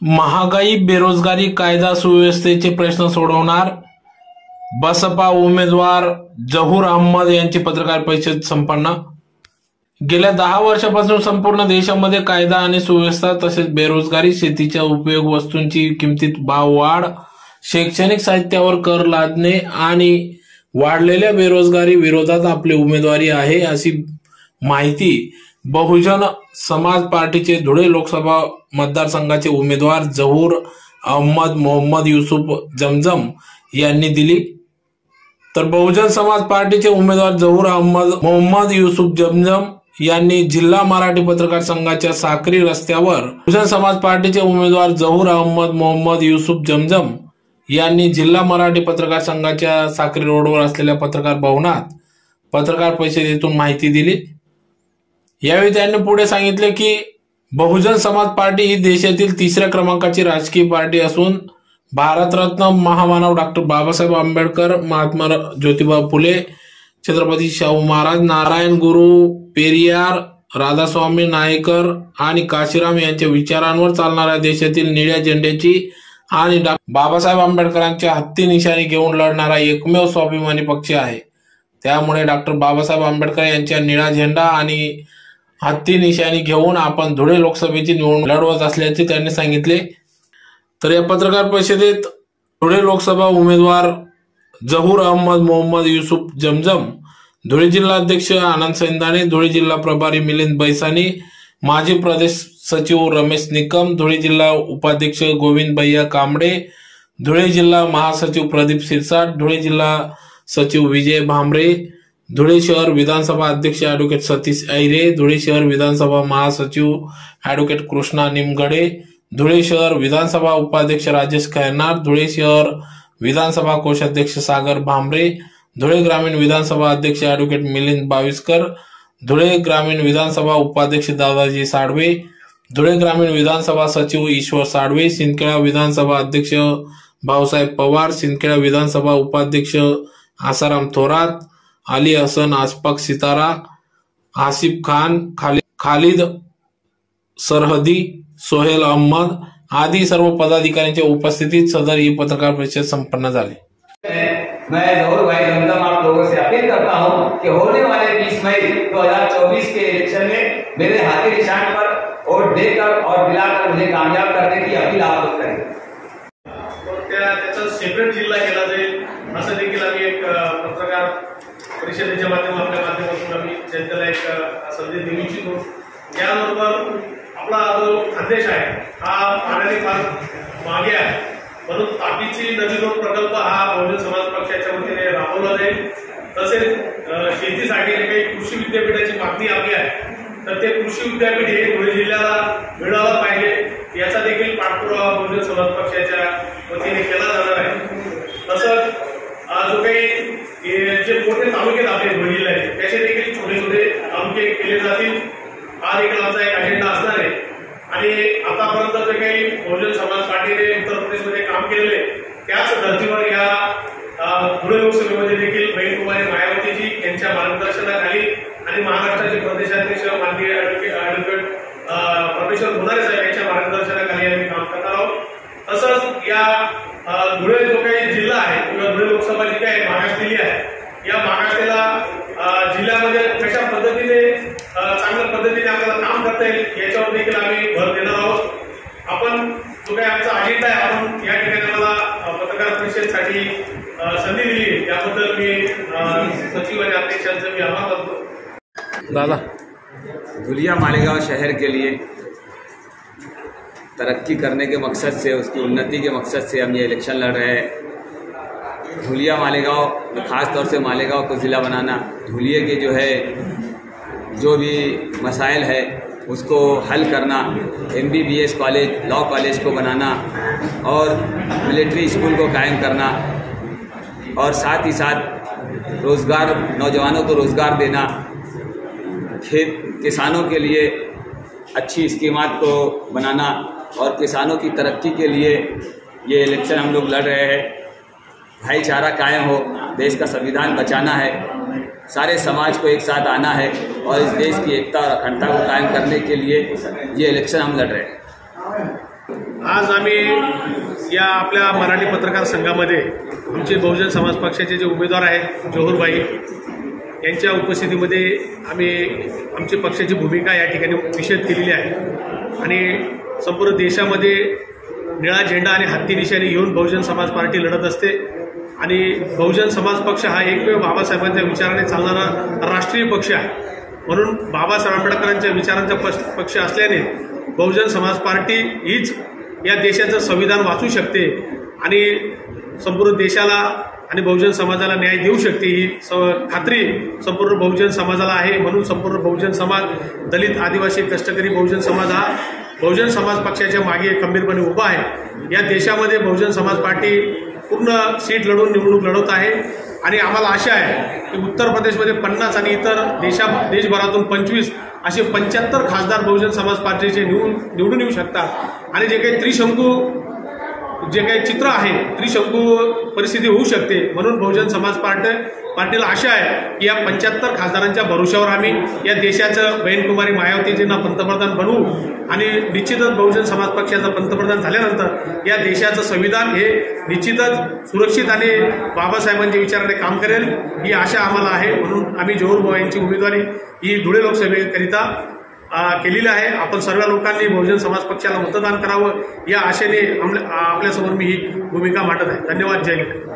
महागाई बेरोजगारी कायदा सुव्यवस्थेचे प्रश्न सोडवणार बसपा उमेदवार जहूर अहमद यांची पत्रकार परिषद संपन्न. गेल्या दहा वर्षापासून संपूर्ण देशामध्ये कायदा आणि सुव्यवस्था तसेच बेरोजगारी शेतीच्या उपयोग वस्तूंची किमतीत भाव वाढ शैक्षणिक साहित्यावर कर लादणे आणि वाढलेल्या बेरोजगारी विरोधात आपली उमेदवारी आहे अशी माहिती बहुजन समाज पार्टीचे धुळे लोकसभा मतदारसंघाचे उमेदवार जहूर अहमद मोहम्मद युसुफ जमजम यांनी दिली. तर बहुजन समाज पार्टीचे उमेदवार जहूर अहमद मोहम्मद युसुफ जमजम यांनी जिल्हा मराठी पत्रकार संघाच्या साक्री रस्त्यावर बहुजन समाज पार्टीचे उमेदवार जहूर अहमद मोहम्मद युसुफ जमजम यांनी जिल्हा मराठी पत्रकार संघाच्या साक्री रोडवर असलेल्या पत्रकार भवनात पत्रकार परिषदेतून माहिती दिली. यावेळी त्यांनी पुढे सांगितले की बहुजन समाज पार्टी ही देशातील तिसऱ्या क्रमांकाची राजकीय पार्टी असून भारतरत्न महामानव डॉक्टर बाबासाहेब आंबेडकर महात्मा ज्योतिबा फुले छत्रपती शाहू महाराज नारायण गुरु पेरियार राधास्वामी नायकर आणि काशीराम यांच्या विचारांवर चालणाऱ्या देशातील निळ्या झेंड्याची आणि बाबासाहेब आंबेडकरांच्या हत्ती निशाणी घेऊन लढणारा एकमेव स्वाभिमानी पक्ष आहे. त्यामुळे डॉक्टर बाबासाहेब आंबेडकर यांच्या निळा झेंडा आणि हत्ती निशाणी घेऊन आपण धुळे लोकसभेची निवडणूक लढवत असल्याचे त्यांनी सांगितले. तर या पत्रकार परिषदेत धुळे लोकसभा उमेदवार जहूर अहमद मोहम्मद युसुफ जमजम धुळे जिल्हा अध्यक्ष आनंद सैंदाणे धुळे जिल्हा प्रभारी मिलिंद बैसानी माजी प्रदेश सचिव रमेश निकम धुळे जिल्हा उपाध्यक्ष गोविंद भैया कांबडे धुळे जिल्हा महासचिव प्रदीप सिरसाट धुळे जिल्हा सचिव विजय भांबरे धुळे शहर विधानसभा अध्यक्ष ऍडव्होकेट सतीश ऐरे धुळे शहर विधानसभा महासचिव ऍडव्होकेट कृष्णा निमगडे धुळे शहर विधानसभा उपाध्यक्ष राजेश खैरनार धुळे शहर विधानसभा कोषाध्यक्ष सागर भांबरे धुळे ग्रामीण विधानसभा अध्यक्ष ऍडव्होकेट मिलिंद बाविस्कर धुळे ग्रामीण विधानसभा उपाध्यक्ष दादाजी साडवे धुळे ग्रामीण विधानसभा सचिव ईश्वर साडवे सिंदखेडा विधानसभा अध्यक्ष भाऊसाहेब पवार सिंदखेडा विधानसभा उपाध्यक्ष आसाराम थोरात अली हसन आसपाक सितारा आसिफ खान खालिद खालिद सरहदी सोहेल अहमद आदी सर्व पदाधिकाऱ्यांच्या उपस्थितीत सदर ही पत्रकार परिषद संपन्न झाली. मैं जहूर भाई जमजम आप लोगों से अपील करता हूं कि होने वाले 20 मई 2024 के इलेक्शन में मेरे हाथी निशान पर वोट देकर और दिलाकर मुझे कामयाब करने की अपील आप लोग करें। त्याचा सेपरेट जिल्हा केला जाईल असं देखील आम्ही परिषदेच्या माध्यमात आपल्या माध्यमातून आम्ही जनतेला एक संदेश देऊ इच्छितो. याबरोबर आपला जो खानदेश आहे हा पाण्याने फार मागे आहे. म्हणून तापीची नदी रोड प्रकल्प हा बहुजन समाज पक्षाच्या वतीने राबवला जाईल. तसेच शेतीसाठी जे काही कृषी विद्यापीठाची मागणी आपली आहे तर ते कृषी विद्यापीठ हे धुळे जिल्ह्याला मिळालं पाहिजे. याचा देखील पाठपुरावा बहुजन समाज पक्षाच्या वतीने केला जाणार आहे. तसंच जो काही हे तालुके आहेत त्याचे देखील छोटे छोटे तालुके केले जातील. हा देखील आमचा एक अजेंडा असणार आहे. आणि आतापर्यंत जे काही बहुजन समाज पार्टीने उत्तर प्रदेशमध्ये काम केलेले त्याच धर्तीवर या पुणे लोकसभेमध्ये देखील बहीणकुमारी मायावतीजी यांच्या मार्गदर्शनाखाली आणि महाराष्ट्राचे प्रदेशाध्यक्ष माननीय ऍडव्होकेट ऍडव्होकेट, अ, परमेश्वर गुन्हारे साहेब यांच्या मार्गदर्शनाखाली आम्ही काम करणार आहोत तसंच या अ, धुळे जो काही जिल्हा आहे किंवा धुळे लोकसभा जी काही मागासलेली आहे या मागासलेला अ, जिल्ह्यामध्ये कशा पद्धतीने चांगल्या पद्धतीने आपल्याला काम करता येईल याच्यावर देखील आम्ही भर देणार आहोत. आपण जो काही आमचा अजेंडा आहे आपण या ठिकाणी मला पत्रकार परिषदेसाठी संधी दिली याबद्दल मी सचिव आणि अध्यक्षांचं मी आभार मानतो. दादा. धुलिया मालेगांव शहर के लिए तरक्की करने के मकसद से उसकी उन्नति के मकसद से हम ये इलेक्शन लड़ रहे हैं। धुलिया मालेगांव ख़ास तौर से मालेगांव को ज़िला बनाना धुलिये के जो है, जो भी मसाइल है, उसको हल करना M B B S college law college को बनाना, और मिलिट्री स्कूल को कायम करना, और साथ ही साथ रोज़गार, नौजवानों को रोज़गार देना, खेत, किसानों के लिए अच्छी स्कीमात को बनाना, और किसानों की तरक्की के लिए ये इलेक्शन हम लोग लड़ रहे हैं। भाईचारा कायम हो देश का संविधान बचाना है। सारे समाज को एक साथ आना है और इस देश की एकता और अखंडता को कायम करने के लिए ये इलेक्शन हम लड़ रहे हैं। आज आम्ही या आपल्या मराठी पत्रकार संघामध्ये आमचे बहुजन समाज पक्षाचे जे उमेदवार आहेत जोहरबाई यांच्या उपस्थितीमध्ये आम्ही आमची पक्षाची भूमिका या ठिकाणी निषेध केलेली आहे. आणि संपूर्ण देशामध्ये निळा झेंडा आणि हत्ती निशाने घेऊन बहुजन समाज पार्टी लढत असते. आणि बहुजन समाज पक्ष हा एकमेव बाबासाहेबांच्या विचाराने चालणारा राष्ट्रीय पक्ष आहे. म्हणून बाबासाहेब आंबेडकरांच्या विचारांचा पक्ष पक्ष असल्याने बहुजन समाज पार्टी हीच या देशाचं संविधान वाचू शकते आणि संपूर्ण देशाला आणि बहुजन समाजाला न्याय देऊ शकते ही स खात्री संपूर्ण बहुजन समाजाला आहे. म्हणून संपूर्ण बहुजन समाज दलित आदिवासी कष्टकरी बहुजन समाज हा बहुजन समाज पक्षाच्या मागे खंबीरपणे उभा आहे. या देशामध्ये बहुजन समाज पार्टी पूर्ण सीट लढून निवडणूक लढवत आहे. आणि आम्हाला आशा आहे की उत्तर प्रदेशमध्ये पन्नास आणि इतर देशा देशभरातून पंचवीस असे पंच्याहत्तर खासदार बहुजन समाज पार्टीचे निवडून निवडून येऊ शकतात. आणि जे काही त्रिशंकू जे काही चित्र आहे त्रिशंकू परिस्थिती होऊ शकते. म्हणून बहुजन समाज पार्टी पार्टीला आशा आहे की या पंच्याहत्तर खासदारांच्या भरोश्यावर आम्ही या देशाचं बहीणकुमारी मायावतीजींना पंतप्रधान बनवू. आणि निश्चितच बहुजन समाज पक्षाचा पंतप्रधान झाल्यानंतर या देशाचं संविधान हे निश्चितच सुरक्षित आणि बाबासाहेबांच्या विचाराने काम करेल ही आशा आम्हाला आहे. म्हणून आम्ही जोहर यांची उमेदवारी ही धुळे लोकसभेकरिता केलेली आहे. आपण सर्व लोकांनी बहुजन समाज पक्षाला मतदान करावं या आशेने आपल्यासमोर मी ही भूमिका मांडत आहे. धन्यवाद. जय हिंद.